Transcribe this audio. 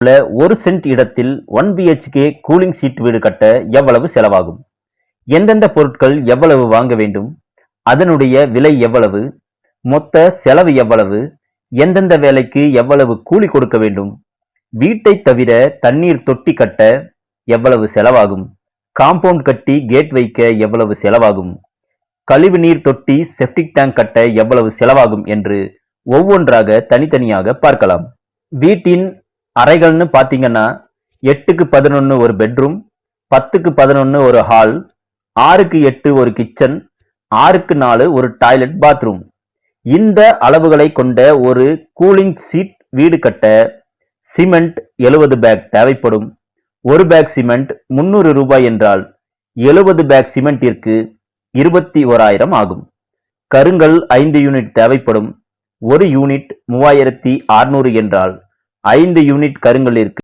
உள்ள ஒரு சென்ட் இடத்தில் ஒன் பிஹெச்கே கூலிங் சீட் வீடு கட்ட எவ்வளவு செலவாகும்? எந்தெந்த பொருட்கள் எவ்வளவு வாங்க வேண்டும்? அதனுடைய விலை எவ்வளவு? மொத்த செலவு எவ்வளவு? எந்தெந்த வேலைக்கு எவ்வளவு கூலி கொடுக்க வேண்டும்? வீட்டை தவிர தண்ணீர் தொட்டி கட்ட எவ்வளவு செலவாகும்? காம்பவுண்ட் கட்டி கேட் வைக்க எவ்வளவு செலவாகும்? கழிவுநீர் தொட்டி செப்டிக் டேங்க் கட்ட எவ்வளவு செலவாகும்? என்று ஒவ்வொன்றாக தனித்தனியாக பார்க்கலாம். வீட்டின் அறைகள்னு பார்த்தீங்கன்னா எட்டுக்கு பதினொன்று ஒரு பெட்ரூம் பத்துக்கு பதினொன்று ஒரு ஹால் ஆறுக்கு எட்டு ஒரு கிச்சன் ஆறுக்கு நாலு ஒரு டாய்லெட் பாத்ரூம் இந்த அளவுகளை கொண்ட ஒரு கூலிங் சீட் வீடு கட்ட சிமெண்ட் எழுபது பேக் தேவைப்படும். ஒரு பேக் சிமெண்ட் முந்நூறு ரூபாய் என்றால் எழுபது பேக் சிமெண்டிற்கு இருபத்தி ஓராயிரம் ஆகும். கருங்கல் ஐந்து யூனிட் தேவைப்படும். ஒரு யூனிட் மூவாயிரத்தி அறுநூறு என்றால் ஐந்து யூனிட் கருங்கல் இருக்கு.